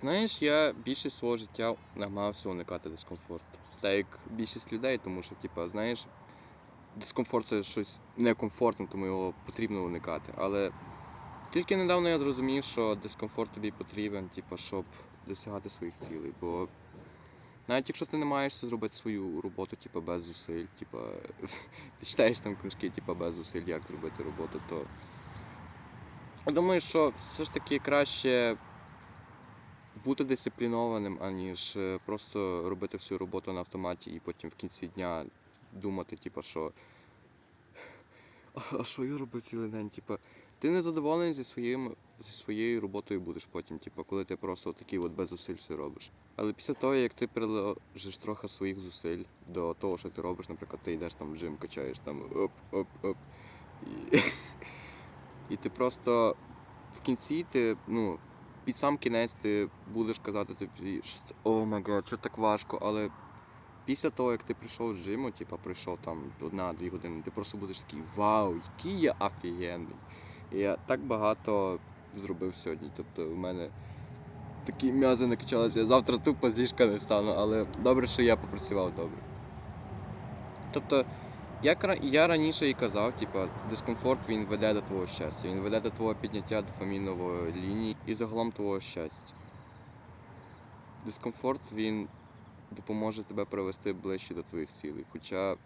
Знаєш, я більшість свого життя намагався уникати дискомфорту. Так як більшість людей, тому що, типа, знаєш, дискомфорт це щось некомфортне, тому його потрібно уникати. Але тільки недавно я зрозумів, що дискомфорт тобі потрібен, типа, щоб досягати своїх цілей. Бо навіть якщо ти не маєш зробити свою роботу, типа, без зусиль, типа, ти читаєш там книжки, типа, без зусиль, як зробити роботу, то я думаю, що все ж таки краще бути дисциплінованим, аніж е, просто робити всю роботу на автоматі і потім в кінці дня думати, типу, що. А що я робив цілий день? Типа, ти не задоволений зі, своїм, зі своєю роботою будеш потім, типу, коли ти просто такий от без зусиль все робиш. Але після того, як ти приложиш трохи своїх зусиль до того, що ти робиш, наприклад, ти йдеш там в джим, качаєш там оп-оп-оп. І, і ти просто в кінці ти, ну, під сам кінець ти будеш казати тобі, о май що так важко, але після того, як ти прийшов з жиму, типа пройшов там одна-дві години, ти просто будеш такий вау, який я офігенний. Я так багато зробив сьогодні. Тобто в мене такі м'язи накачалися, я завтра тупо з ліжка не встану, але добре, що я попрацював добре. Тобто, як я раніше і казав, типа, дискомфорт він веде до твого щастя, він веде до твого підняття дофамінової лінії і загалом твого щастя. Дискомфорт він допоможе тебе привести ближче до твоїх цілей. Хоча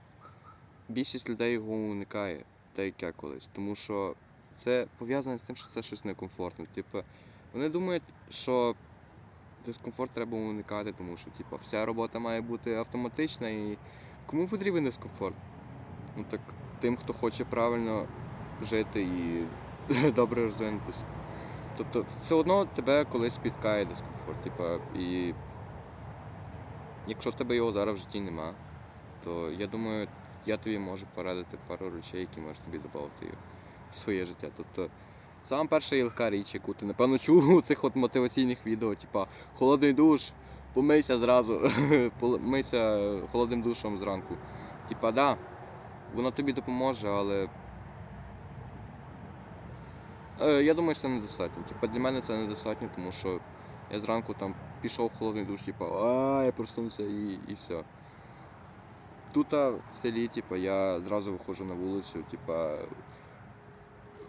більшість людей його уникає, так як я колись. Тому що це пов'язане з тим, що це щось некомфортне. Типу, вони думають, що дискомфорт треба уникати, тому що типу, вся робота має бути автоматична і кому потрібен дискомфорт? Ну так тим, хто хоче правильно жити і добре розвинутися. Тобто все одно тебе колись спіткає дискомфорт. Типа, і якщо в тебе його зараз в житті нема, то я думаю, я тобі можу порадити пару речей, які можуть тобі додати в своє життя. Тобто, сама перша і легка річ, яку ти напевно чув у цих от мотиваційних відео, типа холодний душ, помийся зразу, помийся холодним душем зранку. Типа, да, воно тобі допоможе, але. Е, я думаю, що це недостатньо. Типа для мене це недостатньо, тому що я зранку там пішов в холодний душ, типа, а я проснувся і, і все. Тут в селі, типа, я зразу виходжу на вулицю, типа,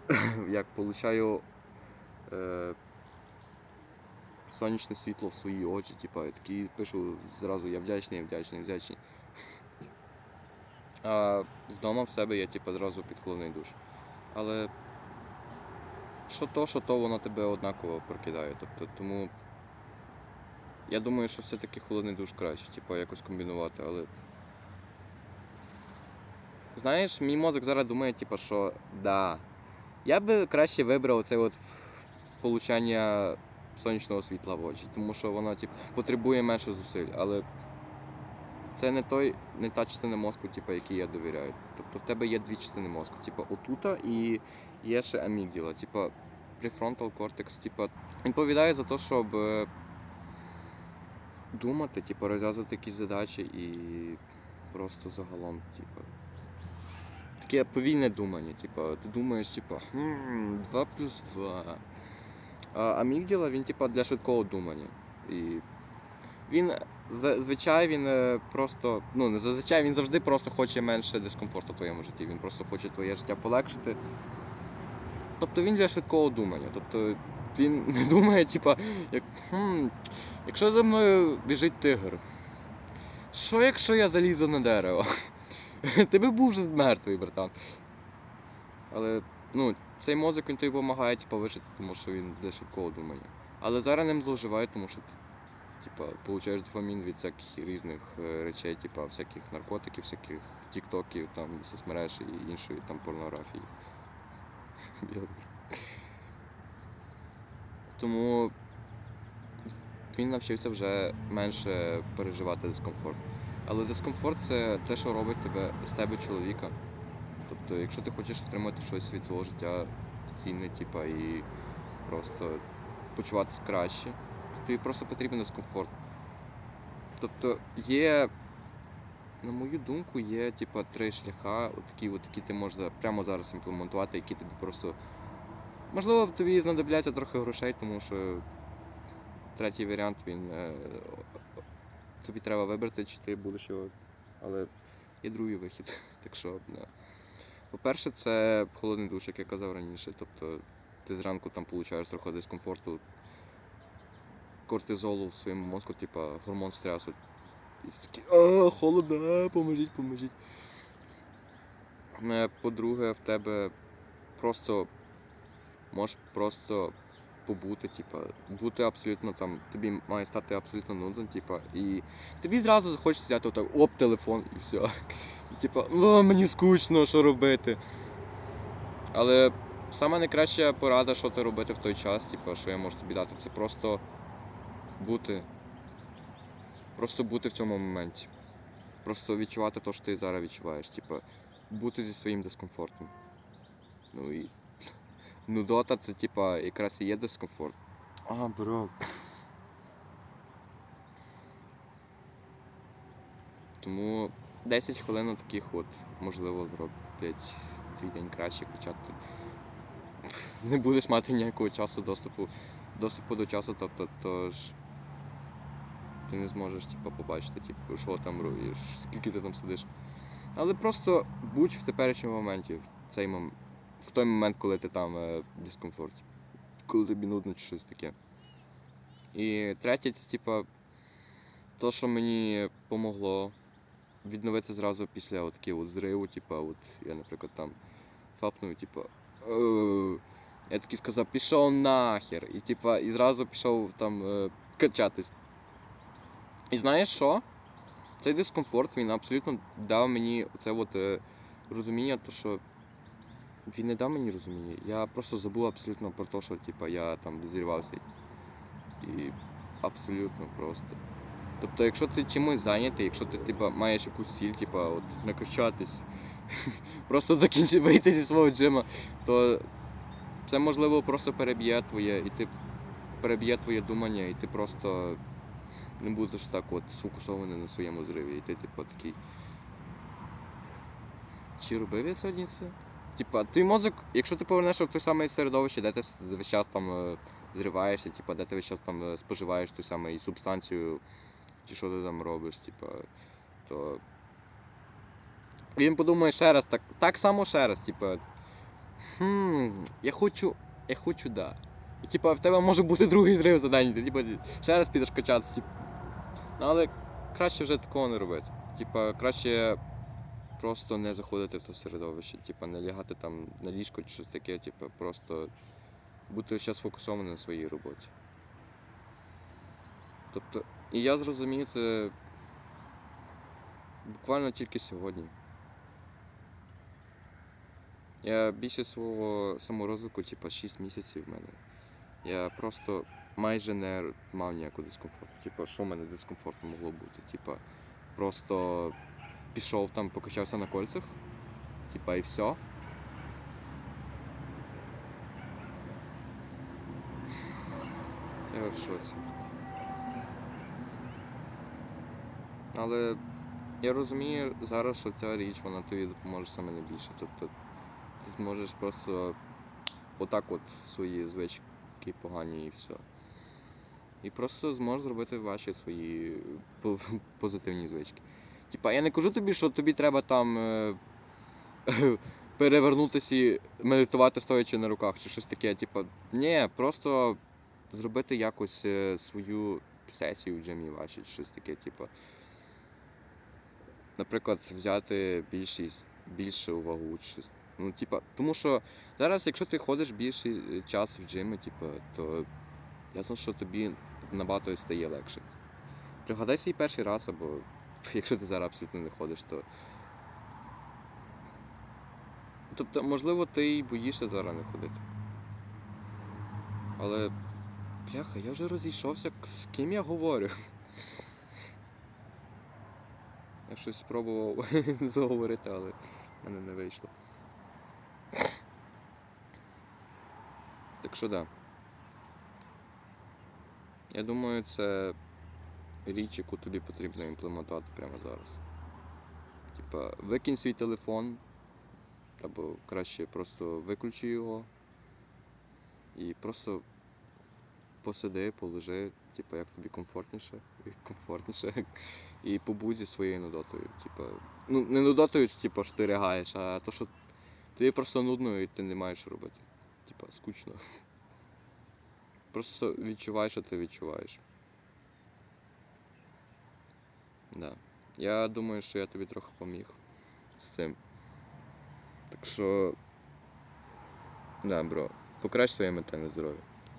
як получаю е, сонячне світло в свої очі, типа, такий пишу зразу, я вдячний, я вдячний, вдячний. А вдома в себе я типу, зразу під холодний душ. Але що то, що то, воно тебе однаково прокидає. Тобто, тому я думаю, що все-таки холодний душ краще, типу, якось комбінувати, але. Знаєш, мій мозок зараз думає, типу, що да. Я би краще вибрав це от получання сонячного світла в очі, тому що воно типу, потребує менше зусиль, але це не той, не та частина мозку, типу, якій я довіряю. Тобто в тебе є дві частини мозку, типу отута і є ще амігділа. Типу, префронтал кортекс, типу, відповідає за те, щоб е, думати, типу, розв'язувати якісь задачі і просто загалом, типу. Таке повільне думання, типу, ти думаєш, типу, хм, 2 плюс 2. А амігділа, він, типу, для швидкого думання. І він зазвичай він е, просто, ну не зазвичай він завжди просто хоче менше дискомфорту в твоєму житті. Він просто хоче твоє життя полегшити. Тобто він для швидкого думання. Тобто він не думає, типа, як, хм, якщо за мною біжить тигр, що якщо я залізу на дерево? Ти би був вже мертвий, братан. Але ну, цей мозок він тобі допомагає типу, вижити, тому що він для швидкого думання. Але зараз ним зловживають, тому що типа, получаєш дофамін від всяких різних е, речей, типа всяких наркотиків, всяких тіктоків, там, соцмереж і іншої там порнографії. Тому він навчився вже менше переживати дискомфорт. Але дискомфорт це те, що робить тебе з тебе чоловіка. Тобто, якщо ти хочеш отримати щось від свого життя цінне, типа, і просто почуватися краще, тобі просто потрібен дискомфорт. Тобто є, на мою думку, є типа три шляха, такі, от, які ти можеш прямо зараз імплементувати, які тобі просто. Можливо, тобі знадобляться трохи грошей, тому що третій варіант, він. Е, тобі треба вибрати, чи ти будеш його. Але є другий вихід. Так що, да. По-перше, це холодний душ, як я казав раніше. Тобто ти зранку там получаєш трохи дискомфорту, кортизолу в своєму мозку, типа гормон стресу. І такий, а, холодно, поможіть, поможіть. По-друге, в тебе просто можеш просто побути, типа, бути абсолютно там, тобі має стати абсолютно нудно, типа, і тобі зразу захочеться взяти отак, оп, телефон і все. І типа, о, мені скучно, що робити. Але саме найкраща порада, що ти робити в той час, типа, що я можу тобі дати, це просто бути. Просто бути в цьому моменті. Просто відчувати те, що ти зараз відчуваєш. Типа, бути зі своїм дискомфортом. Ну і. Нудота це типа якраз і є дискомфорт. А, бро. Тому 10 хвилин таких от, можливо, зроблять твій день краще, хоча ти не будеш мати ніякого часу доступу, доступу до часу, тобто тож ти не зможеш типу, побачити, типу, що там робиш, скільки ти там сидиш. Але просто будь в теперішньому моменті, в цей мом... в той момент, коли ти там е, в дискомфорті, коли тобі нудно чи щось таке. І третє, це типа, то, що мені помогло відновити зразу після от такого от зриву, типа, от я, наприклад, там фапнув, типа. «Е». Я такий сказав, пішов нахер. І типа, і зразу пішов там е, качатись. І знаєш що? Цей дискомфорт він абсолютно дав мені це от, е, розуміння, то що він не дав мені розуміння. Я просто забув абсолютно про те, що типа, я там дозрівався. І абсолютно просто. Тобто, якщо ти чимось зайнятий, якщо ти типа, маєш якусь ціль, типа, от, накачатись, просто закінчити вийти зі свого джима, то це можливо просто переб'є твоє, і ти переб'є твоє думання, і ти просто не будеш так от сфокусований на своєму зриві. І ти, типу, такий. Чи робив я сьогодні це? Типа, твій мозок, якщо ти повернешся в те саме середовище, де ти весь час там е, зриваєшся, типа, де ти весь час там е, споживаєш ту саму субстанцію, чи що ти там робиш, типа, то. Він подумає ще раз, так, так само ще раз, типа. Хм, я хочу. Я хочу, да. І типа в тебе може бути другий зрив за день, ти типа ще раз підеш качатися. Типу. Ну, але краще вже такого не робити. Типа, краще просто не заходити в це середовище, типа не лягати там на ліжко чи щось таке, типа, просто бути ще сфокусованим на своїй роботі. Тобто, і я зрозумів це буквально тільки сьогодні. Я більше свого саморозвитку, типа 6 місяців в мене. Я просто майже не мав ніякого дискомфорту. Типа, що в мене дискомфорту могло бути? Типа, просто пішов там, покачався на кольцях, типа, і все. Я в шоці. Але я розумію зараз, що ця річ вона тобі допоможе саме найбільше. Тобто ти зможеш просто отак от свої звички погані і все. І просто зможеш зробити ваші свої позитивні звички. Типа, я не кажу тобі, що тобі треба там е, перевернутися і медитувати стоячи на руках чи щось таке. Типа, ні, просто зробити якось е, свою сесію в джимі вашій, чи щось таке, типа. Наприклад, взяти більшість, більше увагу. Ну, типа, тому що зараз, якщо ти ходиш більший е, час в джимі, типа, то ясно, що тобі набагато стає легше. Пригадай свій перший раз, або якщо ти зараз абсолютно не ходиш, то. Тобто, можливо, ти й боїшся зараз не ходити. Але. Бляха, я вже розійшовся, з ким я говорю. Я щось спробував заговорити, але в мене не вийшло. Так що да. Я думаю, це річ, яку тобі потрібно імплементувати прямо зараз. Типа, викинь свій телефон, або краще просто виключи його і просто посиди, полежи, типу, як тобі комфортніше, комфортніше. І побудь зі своєю нудотою. Типу, ну, не нудотою, типу, що ти ригаєш, а то, що тобі просто нудно і ти не маєш робити. Типа, скучно. Просто відчувай, що ти відчуваєш. Да. Я думаю, що я тобі трохи поміг з цим. Так що. Да, бро, покращ своє ментальне здоров'я.